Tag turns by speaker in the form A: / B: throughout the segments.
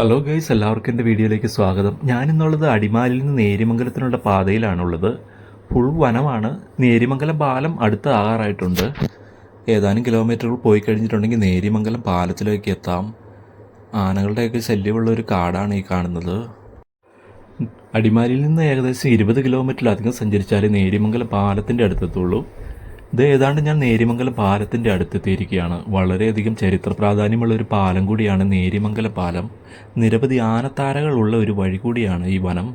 A: Hello guys എല്ലാവർക്കും എന്റെ വീഡിയോയിലേക്ക് സ്വാഗതം. ഞാനിന്നുള്ളത് അടിമാലിൽ നിന്ന് നേരിമംഗലത്തിനുള്ള പാതയിലാണുള്ളത്. ഫുൾ വനമാണ്. നേരിമംഗലം പാലം അടുത്ത് ആകാറായിട്ടുണ്ട് ഏതാനും കിലോമീറ്ററുകൾ പോയി കഴിഞ്ഞിട്ടുണ്ടെങ്കിൽ നേരിമംഗലം പാലത്തിലേക്ക് എത്താം. ആനകളുടെയൊക്കെ ശല്യമുള്ള ഒരു കാടാണ് ഈ കാണുന്നത്. അടിമാലിയിൽ നിന്ന് ഏകദേശം ഇരുപത് കിലോമീറ്ററിലധികം സഞ്ചരിച്ചാൽ നേരിമംഗലം പാലത്തിന്റെ അടുത്തെത്തുള്ളൂ. ഇത് ഏതാണ്ട് ഞാൻ നേരിമംഗലം പാലത്തിന്റെ അടുത്തെത്തിയിരിക്കുകയാണ്. വളരെയധികം ചരിത്ര പ്രാധാന്യമുള്ള ഒരു പാലം കൂടിയാണ് നേരിമംഗല പാലം. നിരവധി ആനത്താരകളുള്ള ഒരു വഴി കൂടിയാണ് ഈ വനം.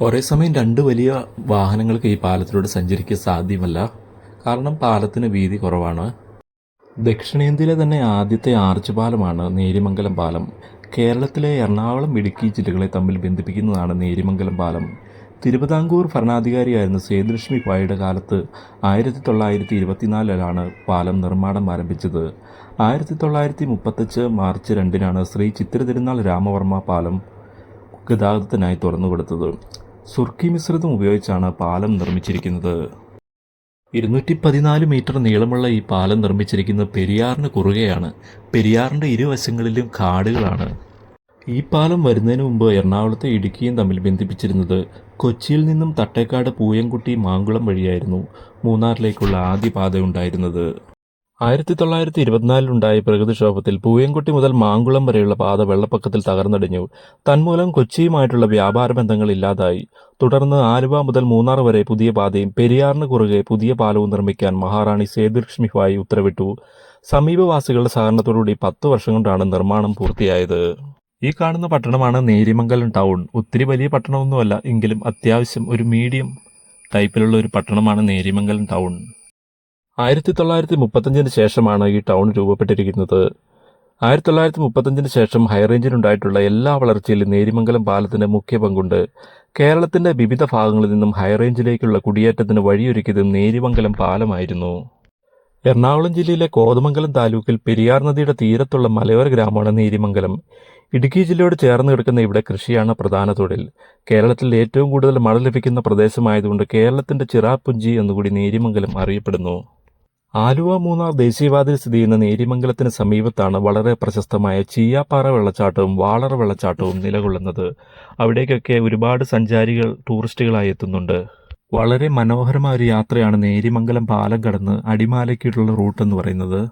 A: ഒരേ സമയം രണ്ട് വലിയ വാഹനങ്ങൾക്ക് ഈ പാലത്തിലൂടെ സഞ്ചരിക്കാൻ സാധ്യമല്ല. കാരണം പാലത്തിന് വീതി കുറവാണ്. ദക്ഷിണേന്ത്യയിലെ തന്നെ ആദ്യത്തെ ആർച്ച് പാലമാണ് നേരിമംഗലം പാലം. കേരളത്തിലെ എറണാകുളം ഇടുക്കി ജില്ലകളെ തമ്മിൽ ബന്ധിപ്പിക്കുന്നതാണ് നേരിമംഗലം പാലം. തിരുവിതാംകൂർ ഭരണാധികാരിയായിരുന്ന സേതുലക്ഷ്മി പായുടെ കാലത്ത് ആയിരത്തി തൊള്ളായിരത്തി ഇരുപത്തിനാലിലാണ് പാലം നിർമ്മാണം ആരംഭിച്ചത്. ആയിരത്തി തൊള്ളായിരത്തി മുപ്പത്തഞ്ച് മാർച്ച് രണ്ടിനാണ് ശ്രീ ചിത്ര തിരുനാൾ രാമവർമ്മ പാലം ഗതാഗതത്തിനായി തുറന്നുകൊടുത്തത്. സുർക്കി മിശ്രിതം ഉപയോഗിച്ചാണ് പാലം നിർമ്മിച്ചിരിക്കുന്നത്. ഇരുന്നൂറ്റി പതിനാല് മീറ്റർ നീളമുള്ള ഈ പാലം നിർമ്മിച്ചിരിക്കുന്നത് പെരിയാറിന് കുറുകെയാണ്. പെരിയാറിന്റെ ഇരുവശങ്ങളിലും കാടുകളാണ്. ഈ പാലം വരുന്നതിന് മുമ്പ് എറണാകുളത്തെ ഇടുക്കിയും തമ്മിൽ ബന്ധിപ്പിച്ചിരുന്നത് കൊച്ചിയിൽ നിന്നും തട്ടേക്കാട് പൂയംകുട്ടി മാങ്കുളം വഴിയായിരുന്നു മൂന്നാറിലേക്കുള്ള ആദ്യ പാത ഉണ്ടായിരുന്നത് ആയിരത്തി തൊള്ളായിരത്തി ഇരുപത്തിനാലിലുണ്ടായ പ്രകൃതിക്ഷോഭത്തിൽ പൂയംകുട്ടി മുതൽ മാങ്കുളം വരെയുള്ള പാത വെള്ളപ്പൊക്കത്തിൽ തകർന്നടിഞ്ഞു. തന്മൂലം കൊച്ചിയുമായിട്ടുള്ള വ്യാപാര ബന്ധങ്ങൾ ഇല്ലാതായി. തുടർന്ന് ആലുവ മുതൽ മൂന്നാർ വരെ പുതിയ പാതയും പെരിയാറിന് കുറുകെ പുതിയ പാലവും നിർമ്മിക്കാൻ മഹാറാണി സേതുലക്ഷ്മി ഭായ് ഉത്തരവിട്ടു. സമീപവാസികളുടെ സഹകരണത്തോടുകൂടി പത്ത് വർഷം കൊണ്ടാണ് നിർമ്മാണം പൂർത്തിയായത്. ഈ കാണുന്ന പട്ടണമാണ് നേരിമംഗലം ടൗൺ. ഒത്തിരി വലിയ പട്ടണമൊന്നുമല്ല എങ്കിലും അത്യാവശ്യം ഒരു മീഡിയം ടൈപ്പിലുള്ള ഒരു പട്ടണമാണ് നേരിമംഗലം ടൗൺ. ആയിരത്തി തൊള്ളായിരത്തി മുപ്പത്തഞ്ചിന് ശേഷമാണ് ഈ ടൗൺ രൂപപ്പെട്ടിരിക്കുന്നത്. ആയിരത്തി തൊള്ളായിരത്തി മുപ്പത്തഞ്ചിന് ശേഷം ഹൈറേഞ്ചിനുണ്ടായിട്ടുള്ള എല്ലാ വളർച്ചയിലും നേരിമംഗലം പാലത്തിന് മുഖ്യ പങ്കുണ്ട്. കേരളത്തിന്റെ വിവിധ ഭാഗങ്ങളിൽ നിന്നും ഹൈറേഞ്ചിലേക്കുള്ള കുടിയേറ്റത്തിന് വഴിയൊരുക്കിയത് നേരിമംഗലം പാലമായിരുന്നു. എറണാകുളം ജില്ലയിലെ കോതമംഗലം താലൂക്കിൽ പെരിയാർ നദിയുടെ തീരത്തുള്ള മലയോര ഗ്രാമമാണ് നേരിമംഗലം ഇടുക്കി ജില്ലയോട് ചേർന്ന് കിടക്കുന്ന ഇവിടെ കൃഷിയാണ് പ്രധാന തൊഴിൽ. കേരളത്തിൽ ഏറ്റവും കൂടുതൽ മഴ ലഭിക്കുന്ന പ്രദേശമായതുകൊണ്ട് കേരളത്തിന്റെ ചിറാപ്പുഞ്ചി എന്നുകൂടി നേരിമംഗലം അറിയപ്പെടുന്നു. ആലുവ മൂന്നാർ ദേശീയപാതയിൽ സ്ഥിതി ചെയ്യുന്ന നേരിമംഗലത്തിന് സമീപത്താണ് വളരെ പ്രശസ്തമായ ചീയാപ്പാറ വെള്ളച്ചാട്ടവും വാളറ വെള്ളച്ചാട്ടവും നിലകൊള്ളുന്നത്. അവിടേക്കൊക്കെ ഒരുപാട് സഞ്ചാരികൾ ടൂറിസ്റ്റുകളായി എത്തുന്നുണ്ട്. വളരെ മനോഹരമായ ഒരു യാത്രയാണ് നേരിമംഗലം പാലം കടന്ന് അടിമാലയ്ക്കുള്ള റൂട്ട് എന്ന് പറയുന്നത്.